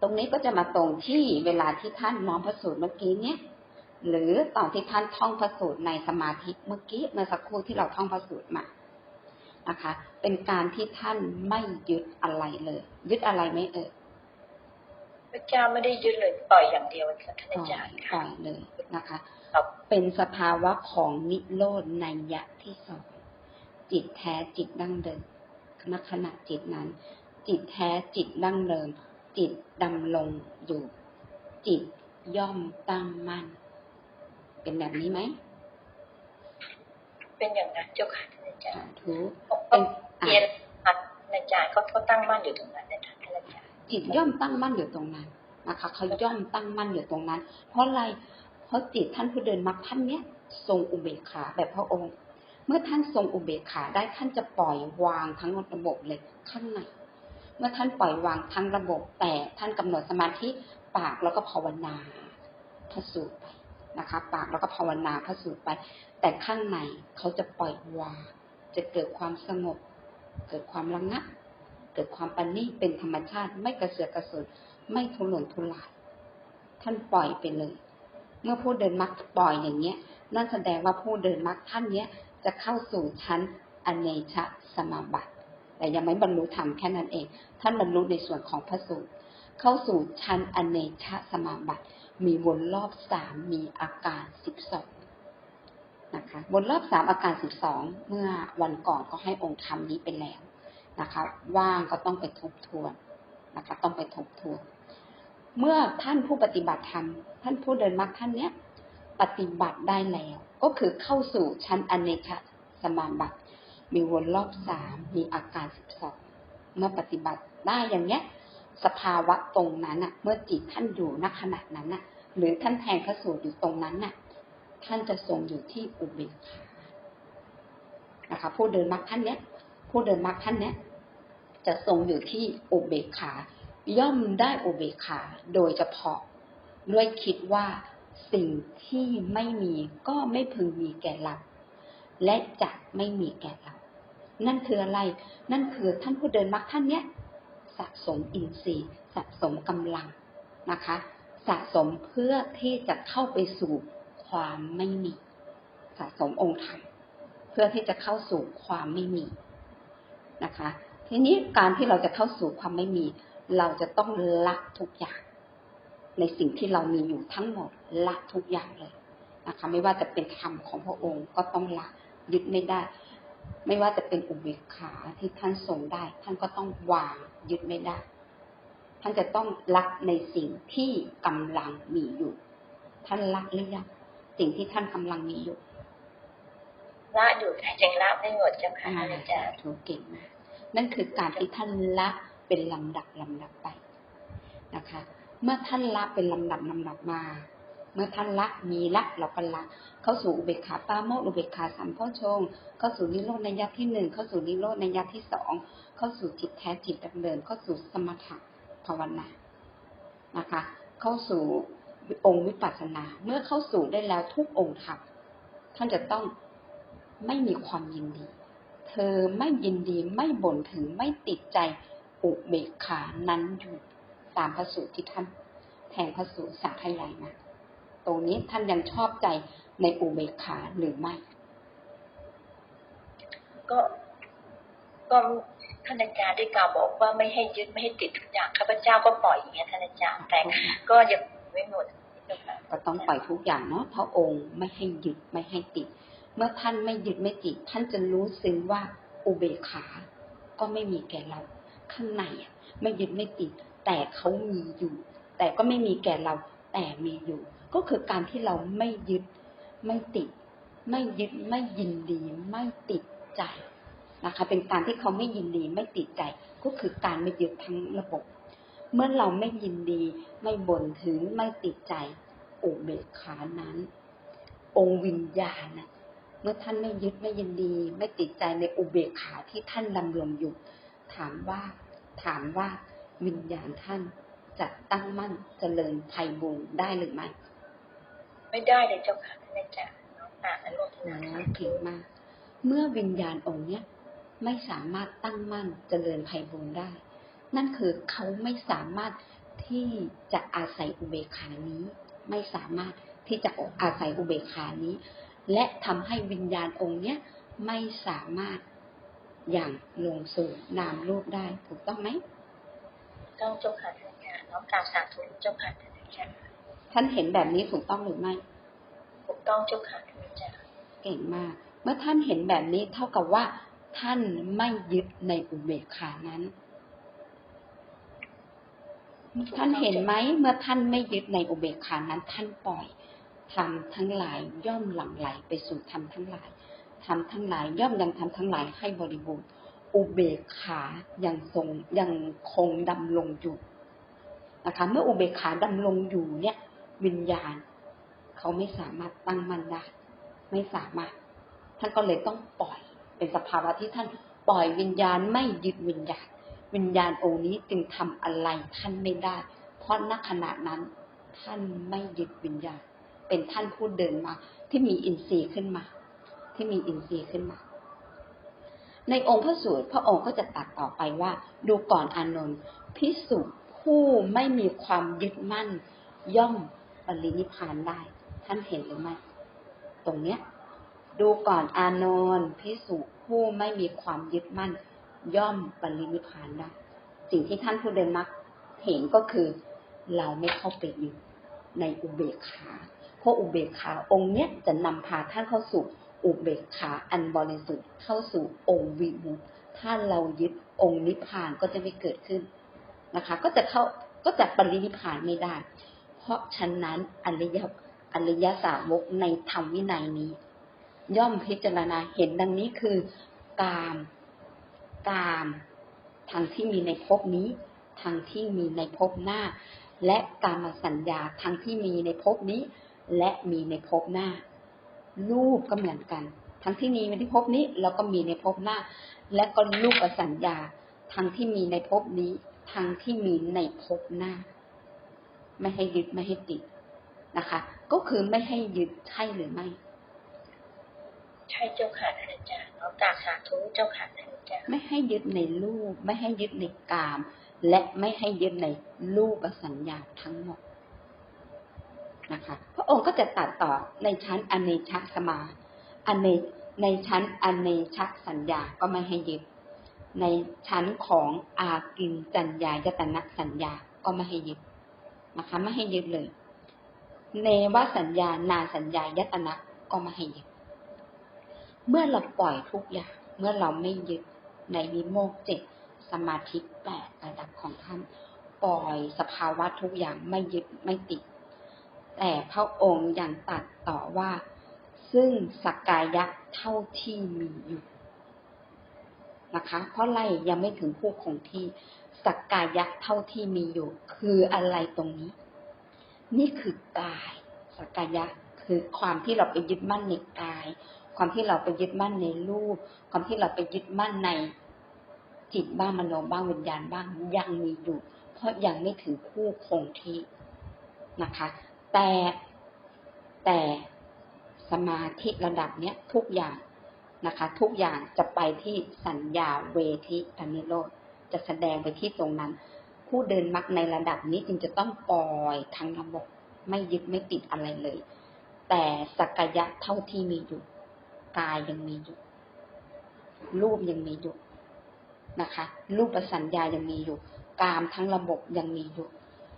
ตรงนี้ก็จะมาตรงที่เวลาที่ท่านน้อมพระสูตรเมื่อกี้เนี้ยหรือตอนที่ท่านท่องพระสูตรในสมาธิเมื่อกี้เมื่อสักครู่ที่เราท่องพระสูตรมานะคะ เป็นการที่ท่านไม่ยึดอะไรเลย ยึดอะไรไหม่เอ่ยพระเจ้าไม่ได้ยึดเลยปล่อยอย่างเดียวค่ะท่านปล่อาอยจารย์ปล่ค่ะอยเลยนะคะครับเป็นสภาวะของนิโรธในยะที่สองจิตแท้จิตดั้งเดิมณขณะจิตนั้น จิตแท้จิตดั้งเดิม จิตดำรงอยู่ จิตย่อมตั้งมั่น เป็นแบบนี้ไหม เป็นอย่างนั้นเจ้าค่ะท่านอาจารสาย์ธุเขาเป็นอะเรียนท่านอาจารย์เขาเขาตั้งมั่นอยู่ตรงนั้นนะคะท่านอาจารย์จิตย่อมตั้งมั่นอยู่ตรงนั้นนะคะเขาย่อมตั้งมั่นอยู่ตรงนั้น เพราะอะไร เพราะจิตท่านผู้เดินมรรคท่านเนี้ยทรงอุเบกขาแบบพระองค์ เมื่อท่านทรงอุเบกขาได้ท่านจะปล่อยวางทั้งระบบเลยข้างใน เมื่อท่านปล่อยวางทั้งระบบ แต่ท่านกำหนดสมาธิปากแล้วก็ภาวนาพระสูตรไปนะคะ ปากแล้วก็ภาวนาพระสูตรไป แต่ข้างในเขาจะปล่อยวางจะเกิดความสงบ เกิดความระงับเกิดความปันนี่เป็นธรรมชาติ ไม่กระเสือกกระสนไม่ทุรนทุรายท่านปล่อยไปเลย เมื่อผู้เดินมรรคปล่อยอย่างเงี้ย นั่นแสดงว่าผู้เดินมรรคท่านเนี้ยจะเข้าสู่ชั้นอเนชสมาบัติ แต่ยังไม่บรรลุธรรมแค่นั้นเอง ท่านบรรลุในส่วนของพระสูตรเข้าสู่ชั้นอเนชสมาบัติ มีวนรอบสามมีอาการสิบสองนะคะวนรอบสามอาการสิบสองเมื่อวันก่อนก็ให้องค์ธรรมนี้ไปแล้วนะคะว่างก็ต้องไปทบทวนนะคะต้องไปทบทวน เมื่อท่านผู้ปฏิบัติธรรมท่านผู้เดินมรรคท่านเนี้ยปฏิบัติได้แล้ว ก็คือเข้าสู่ชั้นอเนกสมาบัติ มีวนรอบสามมีอาการสิบสองเมื่อปฏิบัติได้อย่างเนี้ย สภาวะตรงนั้นน่ะเมื่อจิตท่านอยู่ณขณะนั้นน่ะหรือท่านแทงพระสูตรอยู่ตรงนั้นน่ะ ท่านจะทรงอยู่ที่อุเบกขานะคะ ผู้เดินมรรคท่านเนี้ย ผู้เดินมรรคท่านเนี้ยจะทรงอยู่ที่อุเบกขา ย่อมได้อุเบกขา โดยเฉพาะด้วยคิดว่าสิ่งที่ไม่มีก็ไม่พึงมีแก่เราและจะไม่มีแก่เรา นั่นคืออะไร นั่นคือท่านผู้เดินมรรคท่านเนี้ยสะสมอินทรีย์ สะสมกำลังนะคะ สะสมเพื่อที่จะเข้าไปสู่ความไม่มี สะสมองค์ธรรมเพื่อที่จะเข้าสู่ความไม่มีนะคะ ทีนี้การที่เราจะเข้าสู่ความไม่มี เราจะต้องละทุกอย่าง ในสิ่งที่เรามีอยู่ทั้งหมดละทุกอย่างเลยนะคะ ไม่ว่าจะเป็นธรรมของพระองค์ก็ต้องละยึดไม่ได้ ไม่ว่าจะเป็นอุเบกขาที่ท่านทรงได้ ท่านก็ต้องวางยึดไม่ได้ ท่านจะต้องละในสิ่งที่กำลังมีอยู่ ท่านละหรือยังสิ่งที่ท่านกำลังมีอยู่ละอยู่แต่ยังละไม่หมดเจ้าค่ะอ่าท่านอาจารย์ถูกเก่งมากนั่นคือการที่ท่านละเป็นลำดับลำดับไปนะคะ เมื่อท่านละเป็นลำดับลำดับมาเมื่อท่านละมีละเราก็ละเข้าสู่อุเบกขาปาโมทย์อุเบกขาสัมโพชงเข้าสู่นิโรธในยักที่หนึ่งเข้าสู่นิโรธในยักที่สองเข้าสู่จิตแท้จิตดำเนิน เข้าสู่สมถะภาวนานะคะ เข้าสู่องค์วิปัสสนา เมื่อเข้าสู่ได้แล้วทุกองค์ธรรมท่านจะต้องไม่มีความยินดี เธอไม่ยินดีไม่บ่นถึงไม่ติดใจอุเบกขานั้นอยู่ตามพระสูตรที่ท่านแทงพระสูตรสาธยายมา ตรงนี้ท่านยังชอบใจในอุเบกขาหรือไม่ ก็ก็ท่านอาจารย์ได้กล่าวบอกว่าไม่ให้ยึดไม่ให้ติดทุกอย่างข้าพเจ้าก็ปล่อยอย่างเงี้ยท่านอาจารย์แต่ก็ยังไม่หมดเจ้าค่ะก็ต้องปล่อยทุกอย่างเนาะพระองค์ไม่ให้ยึดไม่ให้ติด เมื่อท่านไม่ยึดไม่ติด ท่านจะรู้ซึ้งว่าอุเบกขา ก็ไม่มีแก่เรา ข้างในอะไม่ยึดไม่ติด แต่เขามีอยู่ แต่ก็ไม่มีแก่เรา แต่มีอยู่ ก็คือการที่เราไม่ยึด ไม่ติด ไม่ยึดไม่ยินดี ไม่ติดใจนะคะ เป็นการที่เขาไม่ยินดีไม่ติดใจ ก็คือการไม่ยึดทั้งระบบ เมื่อเราไม่ยินดี ไม่บ่นถึงไม่ติดใจอุเบกขานั้น องค์วิญญาณนะเมื่อท่านไม่ยึดไม่ยินดี ไม่ติดใจในอุเบกขาที่ท่านดำรงอยู่ ถามว่า ถามว่าวิญญาณท่านจะตั้งมั่นเจริญไพบูรณ์ได้หรือไม่ ไม่ได้เลยเจ้าค่ะท่านอาจารย์น้องอ่านอนุโมทนาเก่งมาก เมื่อวิญญาณองค์เนี้ยไม่สามารถตั้งมั่นเจริญไพบูรณ์ได้ นั่นคือเขาไม่สามารถที่จะอาศัยอุเบกขานี้ ไม่สามารถที่จะอาศัยอุเบกขานี้ และทำให้วิญญาณองค์เนี้ยไม่สามารถอย่างลงสู่นามรูปได้ถูกต้องไหมต้องเจ้าค่ะท่านอาจารย์น้อมกราบสาธุเจ้าค่ะท่านอาจารย์ ท่านเห็นแบบนี้ถูกต้องหรือไม่ ถูกต้องเจ้าค่ะท่านอาจารย์เก่งมาก เมื่อท่านเห็นแบบนี้เท่ากับว่า ท่านไม่ยึดในอุเบกขานั้น ท่านเห็นไหมเมื่อท่านไม่ยึดในอุเบกขานั้น ท่านปล่อยทำทั้งหลายย่อมหลั่งไหลไปสู่ธรรมทั้งหลายทำทั้งหลายย่อมยังทำทั้งหลายให้บริบูรณ์ อุเบกขายังทรงยังคงดำรงอยู่นะคะ เมื่ออุเบกขาดำรงอยู่เนี่ย วิญญาณ เขาไม่สามารถตั้งมั่นได้ไม่สามารถ ท่านก็เลยต้องปล่อย เป็นสภาวะที่ท่านปล่อยวิญญาณไม่ยึดวิญญาณ วิญญาณองค์นี้จึงทำอะไรท่านไม่ได้ เพราะณขณะนั้น ท่านไม่ยึดวิญญาณ เป็นท่านผู้เดินมา ที่มีอินทรีย์ขึ้นมา ที่มีอินทรีย์ขึ้นมา ในองค์พระสูตรพระองค์ก็จะตัดต่อไปว่า ดูก่อนอานนท์พิสุผู้ไม่มีความยึดมั่น ย่อม ปรินิพพานได้ ท่านเห็นหรือไม่ตรงเนี้ย ดูก่อนอานนท์พิสุผู้ไม่มีความยึดมั่น ย่อมปรินิพพานได้ สิ่งที่ท่านผู้เดินมักเห็นก็คือ เราไม่เข้าไปอยู่ในอุเบกขาเพราะอุเบกขาองค์เนี้ยจะนำพาท่านเข้าสู่อุเบกขาอันบริสุทธิ์เข้าสู่องค์วิมุตถ้าเรายึดองค์นิพพานก็จะไม่เกิดขึ้นนะคะ ก็จะเข้าก็จะปรินิพพานไม่ได้ ราะฉะนั้นอริยอริยสาวกในธรรมวินัยนี้ ย่อมพิจารณาเห็นดังนี้คือกามกามทางที่มีในภพนี้ทางที่มีในภพหน้า และกามสัญญาทางที่มีในภพนี้ และมีในภพหน้า รูปก็เหมือนกันทั้งที่มีในภพนี้แล้วก็มีในภพหน้า และก็รูปสัญญาทั้งที่มีในภพนี้ทั้งที่มีในภพหน้า ไม่ให้ยึดไม่ให้ติดนะคะ ก็คือไม่ให้ยึดใช่หรือไม่ ใช่เจ้าค่ะท่านอาจารย์น้อมกราบสาธุเจ้าค่ะท่านอาจารย์ไม่ให้ยึดในรูป ไม่ให้ยึดในกาม และไม่ให้ยึดในรูปสัญญาทั้งหมดนะคะ พระองค์ก็จะตัดต่อในชั้นอเนชสมาอเนในชั้นอเนชสัญญาก็ไม่ให้ยึด ในชั้นของอากินจัญญายตนะสัญญาก็ไม่ให้ยึด นะคะไม่ให้ยึดเลย เนวสัญญา นาสัญญายตนะก็ไม่ให้ยึด เมื่อเราปล่อยทุกอย่าง เมื่อเราไม่ยึดในวิโมกเจ็ดสมาธิแปดระดับของท่านปล่อยสภาวะทุกอย่างไม่ยึดไม่ติด แต่พระองค์ยังตัดต่อว่า ซึ่งสักกายะเท่าที่มีอยู่นะคะ เพราะไรยังไม่ถึงผู้คงที่ สักกายะเท่าที่มีอยู่ คืออะไรตรงนี้ นี่คือกาย สักกายะคือความที่เราไปยึดมั่นในกาย ความที่เราไปยึดมั่นในรูป ความที่เราไปยึดมั่นในจิตบ้างมโนบ้างวิญญาณบ้างยังมีอยู่ เพราะยังไม่ถึงคู่คงที่นะคะ แต่แต่สมาธิระดับเนี้ยทุกอย่างนะคะ ทุกอย่างจะไปที่สัญญาเวทิอนิโรธ จะแสดงไปที่ตรงนั้น ผู้เดินมักในระดับนี้จึงจะต้องปล่อยทั้งระบบไม่ยึดไม่ติดอะไรเลย แต่สักยะเท่าที่มีอยู่กายยังมีอยู่ รูปยังมีอยู่นะคะ รูปประสัญญายังมีอยู่ กามทั้งระบบยังมีอยู่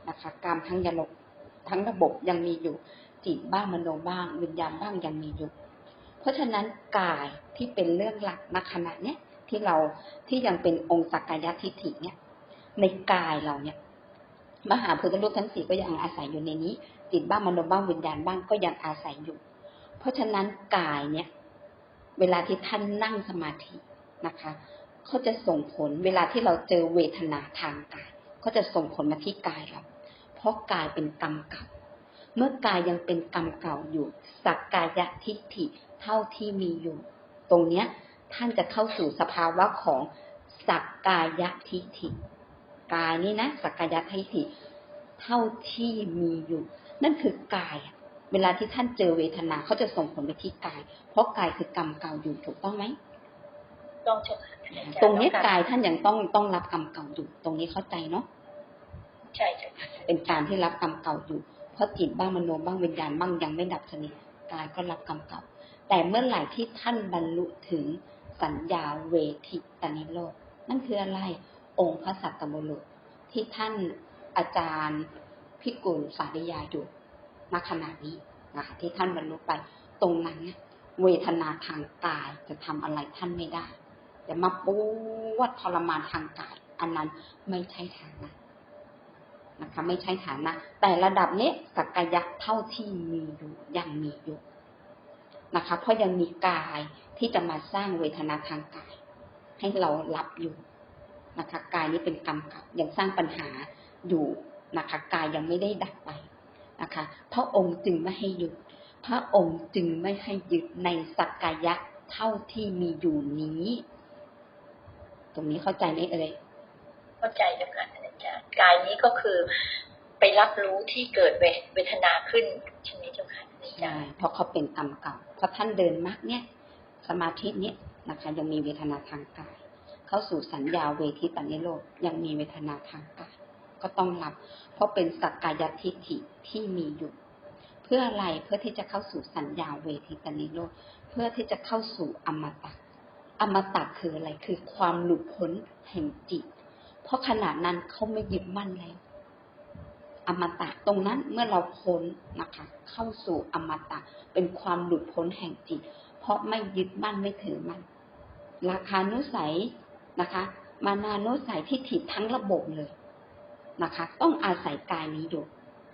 นะคะ กามทั้งยาลบทั้งระบบยังมีอยู่จิตบ้างมโนบ้างวิญญาณบ้างยังมีอยู่ เพราะฉะนั้นกายที่เป็นเรื่องหลักณขณะเนี้ย ที่เราที่ยังเป็นองค์สักกายทิฏฐิเนี่ย ในกายเราเนี่ย มหาพุทธรูปทั้งสี่ก็ยังอาศัยอยู่ในนี้ จิตบ้างมโนบ้างวิญญาณบ้างก็ยังอาศัยอยู่ เพราะฉะนั้นกายเนี่ย เวลาที่ท่านนั่งสมาธินะคะเขาจะส่งผลเวลาที่เราเจอเวทนาทางกายก็จะส่งผลมาที่กายเรา เพราะกายเป็นกรรมเก่า เมื่อกายยังเป็นกรรมเก่าอยู่ สักกายทิฏฐิเท่าที่มีอยู่ ตรงเนี้ย ท่านจะเข้าสู่สภาวะของสักกายทิฏฐิกายนี่นะสักกายทิฏฐิเท่าที่มีอยู่ นั่นคือกายเวลาที่ท่านเจอเวทนาเขาจะส่งผลไปที่กาย เพราะกายคือกรรมเก่าอยู่ถูกต้องไหมต้องเจ้าค่ะท่านอาจารย์ตรงนี้อมกายท่านยังต้องต้องรับกรรมเก่าอยู่ ตรงนี้เข้าใจเนาะใช่เจ้าค่ะเป็นการที่รับกรรมเก่าอยู่ เพราะจิตบ้างมโนบ้างวิญญาณบ้างยังไม่ดับสนิทกายก็รับกรรมเก่า แต่เมื่อไหร่ที่ท่านบรรลุถึง สัญญาเวทิตานิโรธนั่นคืออะไรองค์พระสัตตบุรุษที่ท่านอาจารย์พิกุลสาริยาอยู่ณขณะนี้นะคะที่ท่านบรรลุไปตรงนั้นเวทนาทางกายจะทำอะไรท่านไม่ได้จะมาปวดทรมานทางกาย อันนั้นไม่ใช่ฐานะนะคะ ไม่ใช่ฐานะ แต่ระดับนี้สักกายะเท่าที่มีอยู่ยังมีอยู่ นะคะ เพราะยังมีกายที่จะมาสร้างเวทนาทางกาย ให้เรารับอยู่นะคะ กายนี้เป็นกรรมเก่ายังสร้างปัญหาอยู่นะคะ กายยังไม่ได้ดับไปนะคะพระองค์จึงไม่ให้หยุด พระองค์จึงไม่ให้หยึดในสักกายะเท่าที่มีอยู่นี้ ตรงนี้เข้าใจไหมเอ่ยเข้าใจเจ้าค่ะอาจารย์กายนี้ก็คือไปรับรู้ที่เกิดเวเวทนาขึ้นใช่ไหมเจ้าค่ะ ใช่เพราะเขาเป็นกรรมเก่าเพราะท่านเดินมรรคเนี่ย สมาธิเนี่ยนะคะยังมีเวทนาทางกายเข้าสู่สัญญาเวทิตานิโรธยังมีเวทนาทางกายก็ต้องรับ เพราะเป็นสักกายทิฏฐิที่มีอยู่ เพื่ออะไรเพื่อที่จะเข้าสู่สัญญาเวทิตานิโรธเพื่อที่จะเข้าสู่อมตะอมตะคืออะไรคือความหลุดพ้นแห่งจิต เพราะขณะนั้นเขาไม่ยึดมั่นแล้ว อมตะตรงนั้นเมื่อเราพ้นนะคะ เข้าสู่อมตะเป็นความหลุดพ้นแห่งจิต เพราะไม่ยึดมั่นไม่ถือมั่นราคานุสัยนะคะ มานานุสัยที่ถิดทั้งระบบเลยนะคะ ต้องอาศัยกายนี้อยู่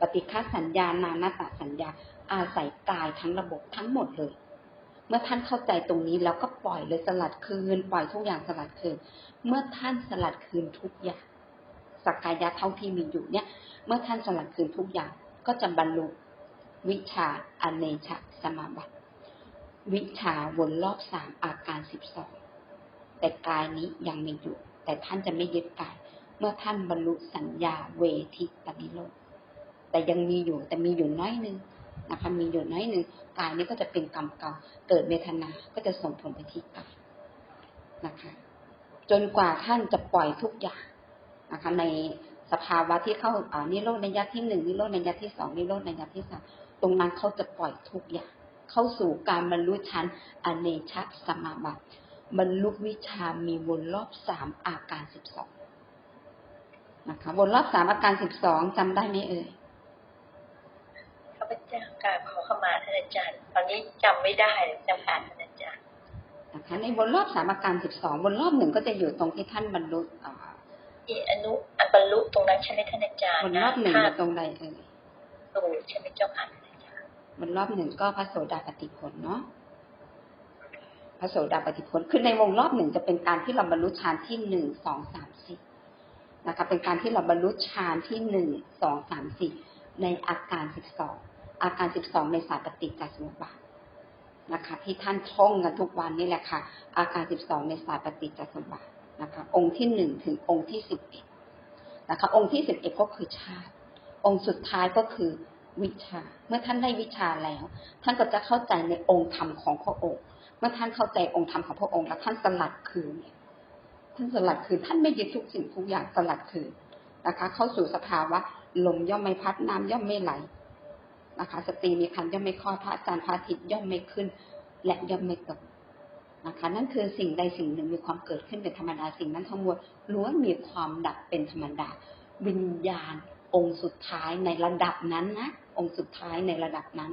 ปฏิฆาสัญญานานาตสัญญา อาศัยกายทั้งระบบทั้งหมดเลย เมื่อท่านเข้าใจตรงนี้แล้วก็ปล่อยเลยสลัดคืน ปล่อยทุกอย่างสลัดคืน เมื่อท่านสลัดคืนทุกอย่าง สักกายะเท่าที่มีอยู่เนี่ย เมื่อท่านสลัดคืนทุกอย่างก็จะบรรลุวิชาอเนชสมาบัติ วิชาวนรอบสามอาการสิบสองแต่กายนี้ยังมีอยู่ แต่ท่านจะไม่ยึดกาย เมื่อท่านบรรลุสัญญาเวทิตนิโรธแต่ยังมีอยู่แต่มีอยู่น้อยนึงนะคะมีอยู่น้อยหนึ่งกายนี้ก็จะเป็นกรรมเก่าเกิดเวทนา ก็จะส่งผลไปที่กายนะคะ จนกว่าท่านจะปล่อยทุกอย่าง นะคะในสภาวะที่เข้าอ่านิโรธในยัดที่หนึ่งนิโรธในยัดที่สองนิโรธในยัดที่สามตรงนั้นเขาจะปล่อยทุกอย่างเข้าสู่การบรรลุชั้นอเนชสมาบัติบรรลุวิชามีวนรอบสามอาการสิบสองนะคะวนรอบสามอาการสิบสองจำได้ไหมเอ่ยข้าพเจ้ากราบขอขมาท่านอาจารย์ ตอนนี้จำไม่ได้เลยเจ้าค่ะท่านอาจารย์นะคะในวนรอบสามอาการสิบสองวนรอบหนึ่งก็จะอยู่ตรงที่ท่านบรรลุ อ่าที่อนุอันบรรลุตรงนั้นใช่ไหมท่านอาจารย์วนรอบหนึ่งตรงใดเอ่ยตูใช่ไหมเจ้าค่ะท่านอาจารย์วนรอบหนึ่งก็พระโสดาปฏิผลเนาะพระโสดาปฏิผลคือในวงรอบหนึ่งจะเป็นการที่เราบรรลุฌานที่หนึ่งสองสามสี่นะคะเป็นการที่เราบรรลุฌานที่หนึ่งสองสามสี่ในอาการสิบสองอาการสิบสองในสายปฏิจจสมุปบาทนะคะ ที่ท่านท่องกันทุกวันนี่แหละค่ะ อาการสิบสองในสายปฏิจจสมุปบาท นะคะ องค์ที่หนึ่งถึงองค์ที่สิบเอ็ดนะคะ องค์ที่สิบเอ็ดก็คือชาติ องค์สุดท้ายก็คือวิชา เมื่อท่านได้วิชาแล้ว ท่านก็จะเข้าใจในองค์ธรรมของพระองค์ เมื่อท่านเข้าใจองค์ธรรมของพระองค์แล้วท่านสลัดคืนท่านสลัดคืนท่านไม่ยึดทุกสิ่งทุกอย่างสลัดคืนนะคะ เข้าสู่สภาวะลมย่อมไม่พัดน้ำย่อมไม่ไหลนะคะ สตรีมีคันย่อมไม่คลอดพระอาจารย์พระอาทิตย์ย่อมไม่ขึ้น และย่อมไม่ตก นะคะ นั่นคือสิ่งใดสิ่งหนึ่งมีความเกิดขึ้นเป็นธรรมดาสิ่งนั้นทั้งมวลล้วนมีความดับเป็นธรรมดา วิญญาณ องค์สุดท้ายในระดับนั้นนะองค์สุดท้ายในระดับนั้น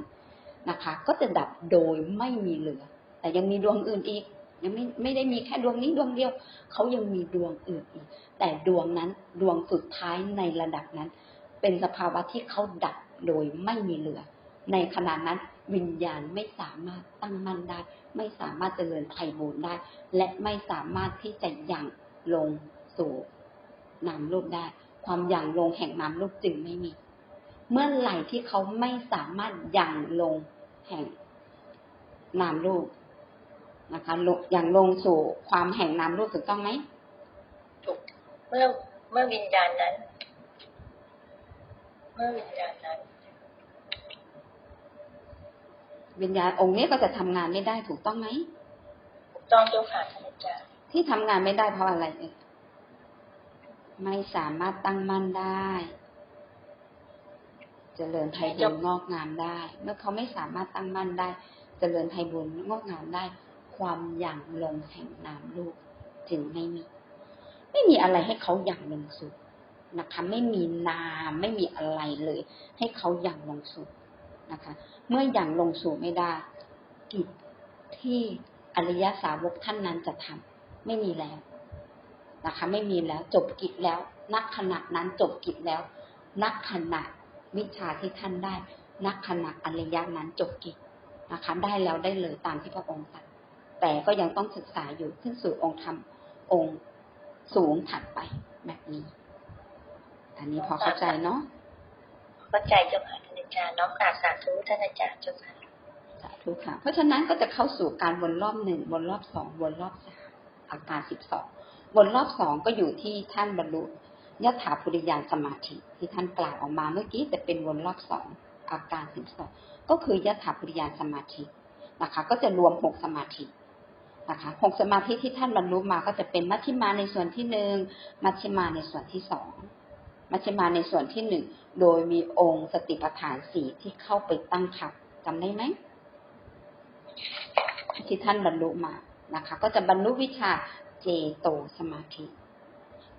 นะคะ ก็จะดับโดยไม่มีเหลือ แต่ยังมีดวงอื่นอีก ยังไม่ไม่ได้มีแค่ดวงนี้ดวงเดียว เขายังมีดวงอื่นอีก แต่ดวงนั้นดวงสุดท้ายในระดับนั้น เป็นสภาวะที่เขาดับโดยไม่มีเหลือ ในขณะนั้น วิญญาณไม่สามารถตั้งมั่นได้ ไม่สามารถเจริญไพบูรณ์ได้ และไม่สามารถที่จะยังลงสู่นามรูปได้ ความยังลงแห่งนามรูปจึงไม่มี เมื่อไหร่ที่เขาไม่สามารถยังลงแห่งนามรูปนะคะลงยังลงสู่ความแห่งนามรูปถูกต้องไหมถูกเมื่อเมื่อวิญญาณนั้น เมื่อวิญญาณนั้น วิญญาณองค์นี้ก็จะทำงานไม่ได้ถูกต้องไหมถูกต้องเจ้าค่ะท่านอาจารย์ที่ทำงานไม่ได้เพราะอะไรเอ่ยไม่สามารถตั้งมั่นได้เจริญไทยบุญงอกงามได้ เมื่อเขาไม่สามารถตั้งมั่นได้เจริญไทยบุญงอกงามได้ ความหยั่งลงแห่งนามลูกจึงไม่มี ไม่มีอะไรให้เขาหยั่งลงสู่นะคะ ไม่มีนามไม่มีอะไรเลย ให้เขาหยั่งลงสู่ นะคะ เมื่อหยั่งลงสู่ไม่ได้ กิจที่อริยสาวกท่านนั้นจะทำไม่มีแล้วนะคะ ไม่มีแล้ว จบกิจแล้ว นักขณะนั้นจบกิจแล้ว นักขณะวิชาที่ท่านได้ นักขณะอริยนั้นจบกิจนะคะ ได้แล้วได้เลยตามที่พระองค์ตรัสแต่ก็ยังต้องศึกษาอยู่ขึ้นสู่องค์ธรรมองค์สูงถัดไปแบบนี้ อันนี้พอเข้าใจเนาะเข้าใจเจ้าค่ะ จารย์น้อมกราบสาธุท่านอาจารย์เจ้าค่ะสาธุค่ะ เพราะฉะนั้นก็จะเข้าสู่การวนรอบหนึ่งวนรอบสองวนรอบสามอาการสิบสองวนรอบสองก็อยู่ที่ท่านบรรลุยถาภูริยานสมาธิที่ท่านกล่าวออกมาเมื่อกี้แต่เป็นวนรอบสองอาการสิบสองก็คือยถาภูริยานสมาธินะคะ ก็จะรวมหกสมาธินะคะหกสมาธิที่ท่านบรรลุมาก็จะเป็นมัชฌิมาในส่วนที่หนึ่งมัชฌิมาในส่วนที่สอง มัชฌิมาในส่วนที่หนึ่งโดยมีองค์สติปัฏฐานสี่ที่เข้าไปตั้งทับจำได้ไหมที่ท่านบรรลุมานะคะ ก็จะบรรลุวิชาเจโตสมาธิ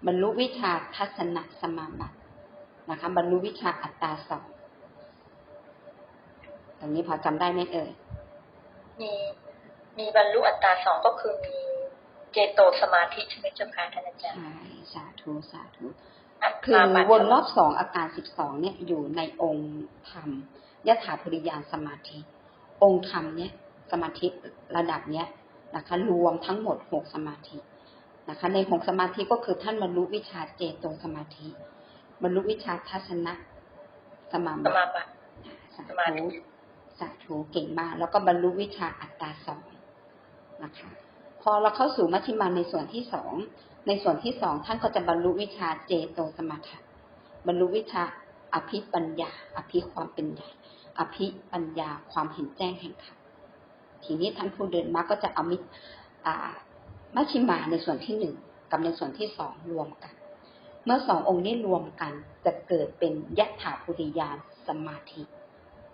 บรรลุวิชาทัศนสมาบัตินะคะ บรรลุวิชาอัตตาสองตรงนี้พอจำได้ไหมเอ่ยมีมีบรรลุอัตตราสองก็คือมีเจโตสมาธิใช่ไหมเจ้าค่ะท่านอาจารย์ใช่สาธุสาธุอัต คือตาบัตวนรอบสองอาการสิบสองเนี่ยอยู่ในองค์ธรรมยถาภริยานสมาธิ องค์ธรรมเนี่ยสมาธิระดับเนี้ยนะคะรวมทั้งหมดหกสมาธินะคะในหกสมาธิก็คือท่านบรรลุวิชาเจโตสมาธิ บรรลุวิชาทัศนะสมาสบัมาติบัติสาสมาธิธุสาธุเก่งมาก แล้วก็บรรลุวิชาอัตตาสองนะคะ พอเราเข้าสู่มัชฌิมาในส่วนที่สอง ในส่วนที่สองท่านก็จะบรรลุวิชาเจโตสมาธิบรรลุวิชาอภิปัญญา อภิความเป็นใหญ่ อภิปัญญาความเห็นแจ้งแห่งธรรมทีนี้ท่านผู้เดินมาก็จะเอามิอ่ามัชฌิมาในส่วนที่หนึ่งกับในส่วนที่สองรวมกัน เมื่อสององค์นี้รวมกันจะเกิดเป็นยถาภูริยานสมาธิ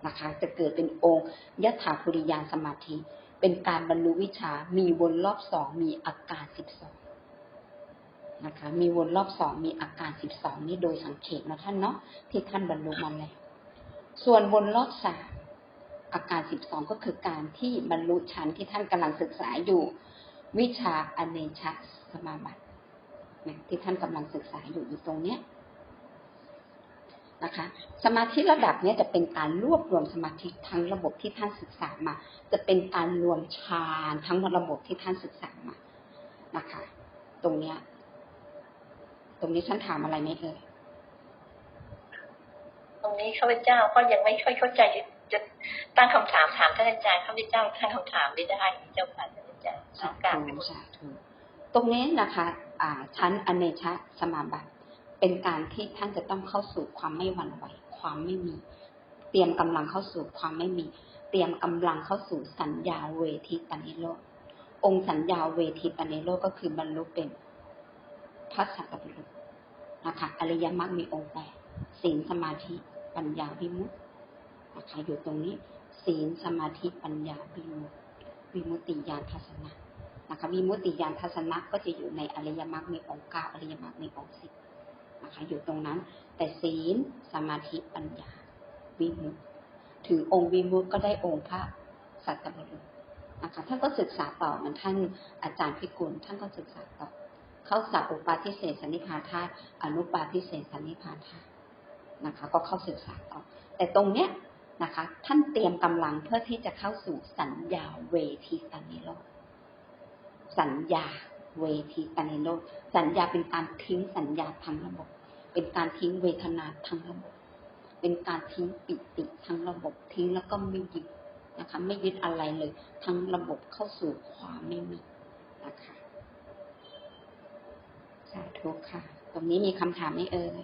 นะคะ จะเกิดเป็นองค์ยถาภูริยานสมาธิ เป็นการบรรลุวิชามีวนรอบสองมีอาการสิบสอง นะคะ มีวนรอบสองมีอาการสิบสองนี่โดยสังเขปนะท่านเนาะที่ท่านบรรลุมาแล้วส่วนวนรอบสามอาการสิบสองก็คือการที่บรรลุชั้นที่ท่านกำลังศึกษาอยู่ วิชาอเนชสมาบัติที่ท่านกำลังศึกษาอยู่อยู่ตรงเนี้ยนะคะ สมาธิระดับเนี้ยจะเป็นการรวบรวมสมาธิทั้งระบบที่ท่านศึกษามา จะเป็นการรวมฌานทั้งระบบที่ท่านศึกษามานะคะ ตรงเนี้ย ตรงนี้ฉันถามอะไรไหมเอ่ยตรงนี้ข้าพเจ้าก็ยังไม่ค่อยเข้าใจจะจะตั้งคำถามถามท่านอาจารย์ข้าพเจ้าตั้งคำถามไม่ได้เจ้าค่ะท่านอาจารย์สาการธุสาธุตรงนี้นะคะ อ่าชั้นอเนชสมาบัติ เป็นการที่ท่านจะต้องเข้าสู่ความไม่หวั่นไหว ความไม่มี เตรียมกำลังเข้าสู่ความไม่มี เตรียมกำลังเข้าสู่สัญญาเวทีปณิโรธองค์สัญญาเวทีปณิโรธก็คือบรรลุเป็น พระสัตตบุรุษนะคะอริยมรรคมีองค์แปดศีลสมาธิปัญญาวิมุตตินะคะอยู่ตรงนี้ ศีลสมาธิปัญญาวิมุตติวิมุตติญาณทัศนะนะคะวิมุตติญาณทัศนะก็จะอยู่ในอริยมรรคมีองค์เก้าอริยมรรคมีองค์สิบนะคะอยู่ตรงนั้น แต่ศีลสมาธิปัญญาวิมุตติถือองค์วิมุตติก็ได้องค์พระสัตตบุรุษนะคะท่านก็ศึกษาต่อเหมือนท่านอาจารย์พิกุลท่านก็ศึกษาต่อ เข้าสัพอุปาทิเศษสันนิพพานธาตุอนุปาทิเศษสันนิพพานธาตุนะคะ ก็เข้าศึกษาต่อ แต่ตรงเนี้ยนะคะ ท่านเตรียมกำลังเพื่อที่จะเข้าสู่สัญญาเวทีสันิโรธสัญญาเวทีปณิโรธสัญญาเป็นการทิ้งสัญญาทั้งระบบ เป็นการทิ้งเวทนาทั้งระบบ เป็นการทิ้งปิติทั้งระบบทิ้งแล้วก็ไม่ยึดนะคะ ไม่ยึดอะไรเลย ทั้งระบบเข้าสู่ความไม่มีนะคะ สาธุค่ะ ตรงนี้มีคำถามไหมเอ่ย